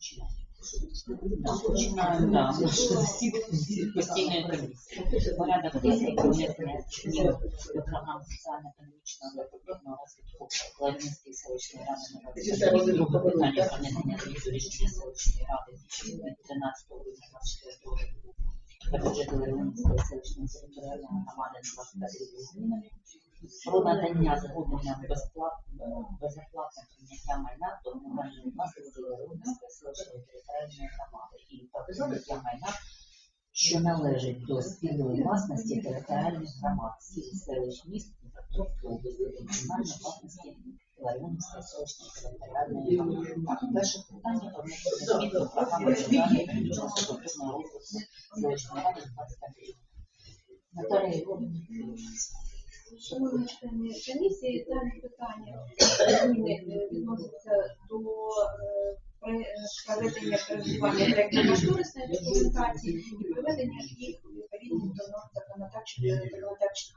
Так, починаємо, да, наш засідання постійної комісії. Порядок денний внесення змін до програм соціально-економічного та розвитку Ларинської селищної ради на 22 питання про внесення змін до рішення селищної ради 13 грудня 24 року та бюджету Ларинської селищної територіальної громади на 25 рік змінами про надання згоди на безплатне безоплатне прийняття майна до комунальної власності Ларинської селищної територіальної громади і прийняття майна що належить до спільної власності територіальних громад, сіл, селищ, міст, Дніпропетровської області, комунальної власності Ларіонівської селищної територіальної громади. Перше питання про внесення програми селищної ради 25 рік. Наталія Ігорівна. Шановні члени комісії, дане питання е, до е, е, проведення проєктування проєктно-кошторисної документації і проведення їх відповідно до норм законодавчих законодавчих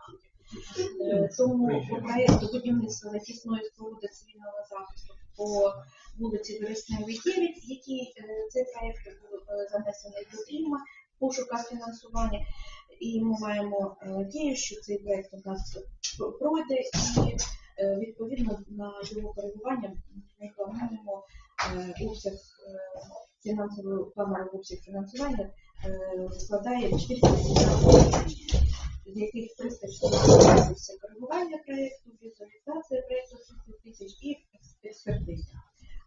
Тому по проєкту будівництва захисної споруди цивільного захисту по вулиці Вересневій 9, який цей проєкт був занесений до Діма, пошука фінансування. І ми маємо е, надію, що цей проєкт у нас пройде і е, відповідно на його коригування ми плануємо е, обсяг е, фінансового обсяг фінансування складає 417 тисяч, з яких 314 тисяч це коригування проєкту, візуалізація проєкту 30 тисяч і експертиза.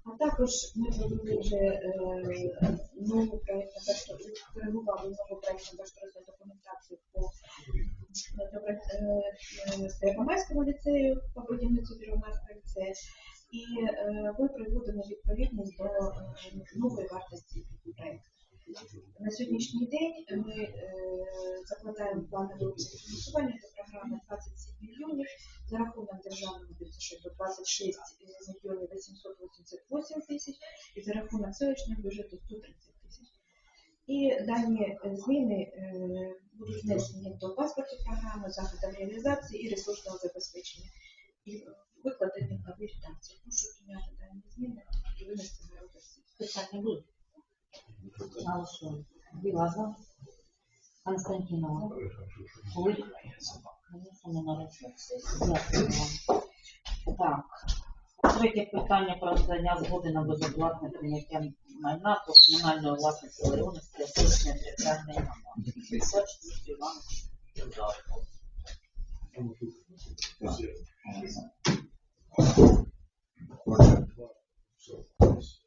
А також ми провели вже нову проєктну коригували нову проєктну плановий обсяг фінансування до програми 27 мільйонів за рахунок державного бюджету 26 мільйонів 888 тисяч і за рахунок селищного бюджету 130 тисяч. І дані е, зміни е, будуть внесені до паспорту програми, заходів реалізації і ресурсного забезпечення. І викладені на редакції. Прошу прийняти дані зміни і винести на. Питання будуть? Голосуємо. Білаза. Так. Третє питання про надання згоди на безоплатне прийняття майна до комунальної власності Ларіонівської селищної територіальної громади.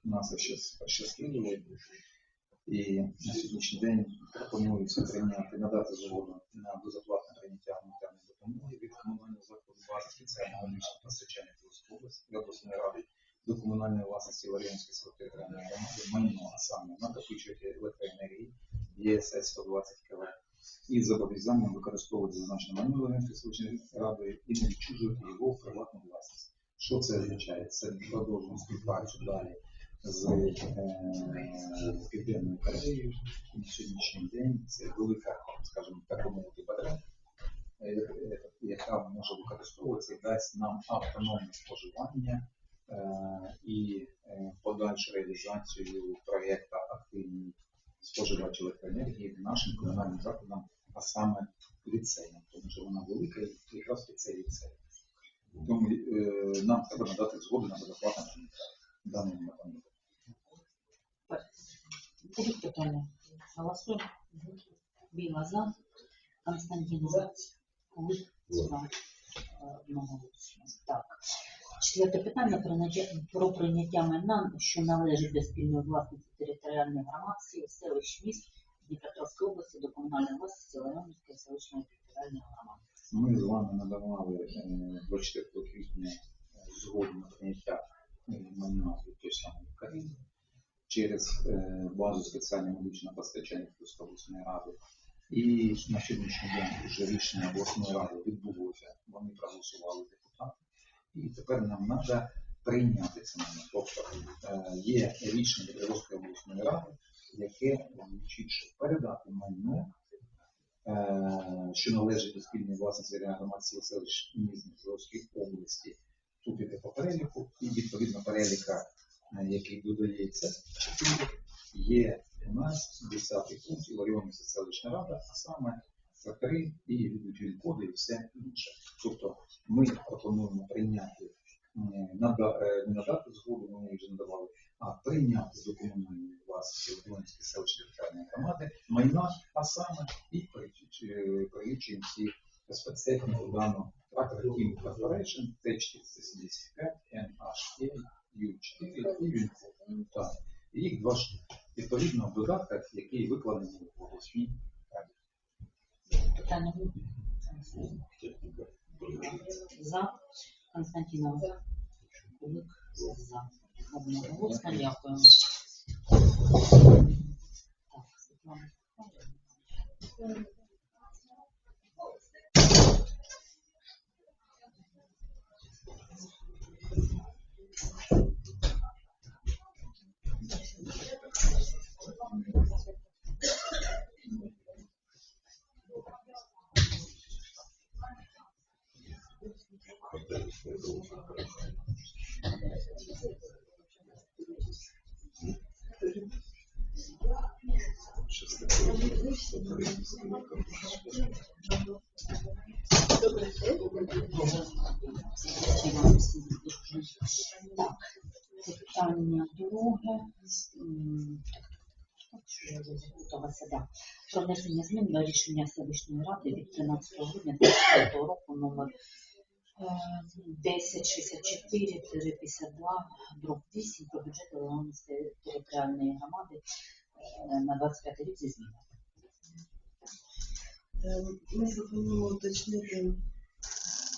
Нас щас- пощастило, і на сьогоднішній день пропонується прийняти, надати згоду на безоплатне прийняття гуманітарної допомоги від комунального закладу бази спеціального медичного постачання області обласної ради до комунальної власності Ларіонської територіальної громади майно, а саме накопичувати електроенергії ЄСС 120 кВ і зобов'язанням використовувати зазначене майно Ларіонської селищної ради і не відчужувати його в приватну власність. Що це означає? Це продовжуємо співпрацю далі з е, Південною Кореєю. На сьогоднішній день це велика, скажімо, так би мовити, батарея, е, яка може використовуватися дасть нам автономне споживання е, і подальшу реалізацію проєкту активний споживач електроенергії нашим комунальним закладам, а саме ліцеям, тому що вона велика і якраз під цей ліцей. Тому нам треба надати згоду на безоплатне прийняття даної допомоги. Будуть питання? Голосуємо. Біла за. Константинова. Кулик. За. Так. Четверте питання про, про прийняття майна, що належить до спільної власності територіальних громад, сіл, селищ, міст Дніпропетровської області до комунальної власності Леонівської селищної територіальної громади. Ми з вами надавали е, 24 квітня е, згоду на прийняття майна від той самої України через е, базу спеціального медичного постачання Київської ради. І на сьогоднішній день вже рішення обласної ради відбулося. Вони проголосували депутати. І тепер нам треба прийняти це майно. Тобто е, є рішення Київської обласної ради, яке звучить, передати майно е, що належить до спільної власності громадських селищ міст Дніпровської області. Тут іде по переліку, і відповідно переліка е, який додається є у нас 10 пункт Іларіонівська селищна рада, а саме трактори і йдуть відходи і все інше. Тобто ми пропонуємо прийняти е, е, не надати згоду, ми вже надавали, а прийняти до комунальної власності Іларіонівської селищної територіальної громади майна, а саме і перелічуємо всі спецтехніку дану трактор Team Corporation T475 NHA U4 і їх два штуки. Відповідно в додатках, які викладені в обласній раді. Питання. За. Константинова. За. Кулик. За. Одноголосно дякую. Так, Світлана. Так, питання друге. Про внесення змін до рішення селищної ради від 13 грудня 2025 року номер 1064-52 дроб 8 про бюджет Леонської територіальної громади е, на 25 рік зі змінами. Е, Ми пропонуємо уточнити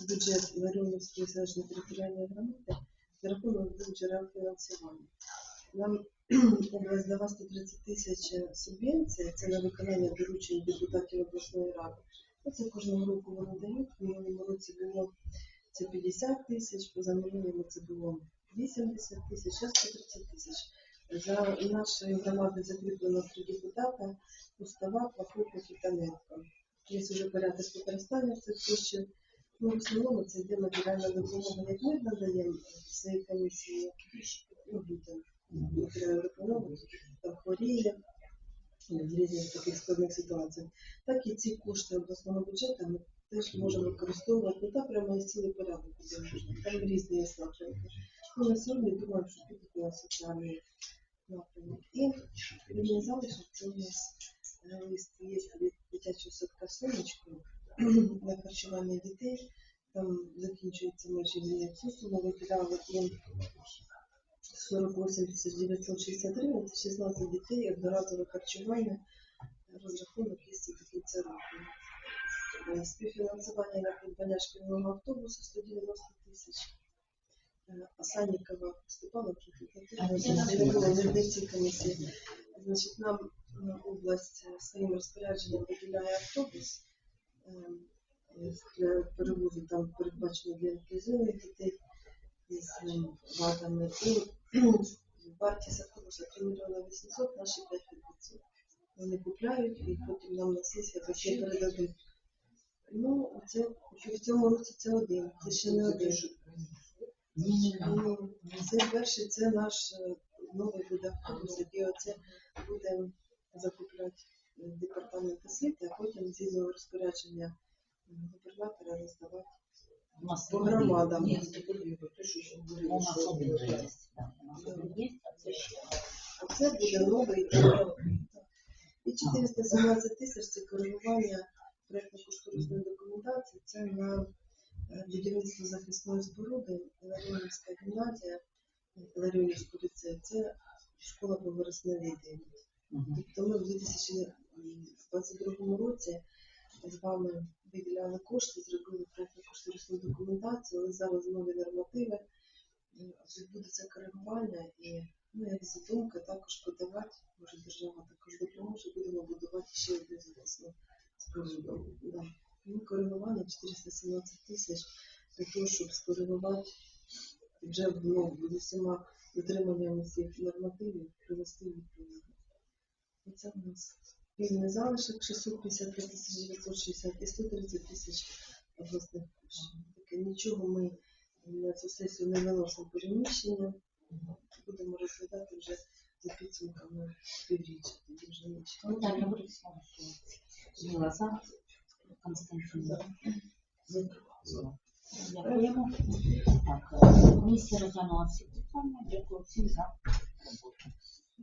бюджет Ларіонівської селищної територіальної громади за рахунок двох джерел фінансування. Нам область дала 130 тисяч субвенцій, це на виконання доручень депутатів обласної ради. Оце кожного року вони дають. В минулому році було це 50 тисяч, позаминулому це було 80 тисяч, зараз 130 тисяч. За нашою громадою закріплено три депутата, Устава, Плахов, Капітаненко. Є вже порядок використання цих коштів. Ну, в основному це йде матеріальна допомога, як ми надаємо своїй комісії ну, людям матеріальну допомогу, там хворіє в різних таких складних ситуаціях. Так і ці кошти обласного бюджету ми теж можемо використовувати. Так прямо є цілий порядок. Там різні є напрямки. Ну, на сьогодні думаю, що підуть на соціальний напрямок. І вільний залишок це у нас е, лист є від дитячого садка сонечко на харчування дітей. Там закінчується майже вільний цю суму виділяли і 48 тисяч 960 гривень, це 16 дітей, одноразове харчування, розрахунок є такий це року. Е, Співфінансування на придбання шкільного автобуса 190 тисяч. Е, Осаннікова Степана цій комісії. Значить, нам е, область е, своїм розпорядженням виділяє автобус е, е, для перевозу там передбачено для інклюзивних дітей із е, вадами. І вартість автобуса 3 мільйони 800, наші 5 500. Вони купляють і потім нам на сесії передадуть. Ну, це в цьому році це один, це ще не один. Ні-ні-ні. Ну, Це перший, це наш е, новий буде автобус, який оце буде закупляти е, департамент освіти, а потім з його розпорядження е, губернатора роздавати. У нас По громадам. є. У нас один же є. У нас один є, а це ще. Буде новий. І 417 тисяч це коригування на е, будівництво захисної споруди Ларіонівська гімназія, Ларіонівську ліцей. Це школа по вересневій день. Тобто ми в 2022 році з вами виділяли кошти, зробили проєктно-кошторисну документацію, але зараз нові нормативи. Відбудеться коригування і ну, як задумка також подавати, може держава також допоможе, будемо будувати ще одну захисну споруду. Ну, коригування 417 тисяч для того, щоб скоригувати вже ну, з усіма дотриманнями всіх нормативів привести в відповідність. Оце у нас вільний залишок 655 тисяч 960 і 130 тисяч обласних коштів. Нічого ми на цю сесію не виносимо переміщення. Будемо підсумка на півріччя, тоді вже не чекати. За. Дякуємо. Так, комісія розглянула. Дякую всім за роботу.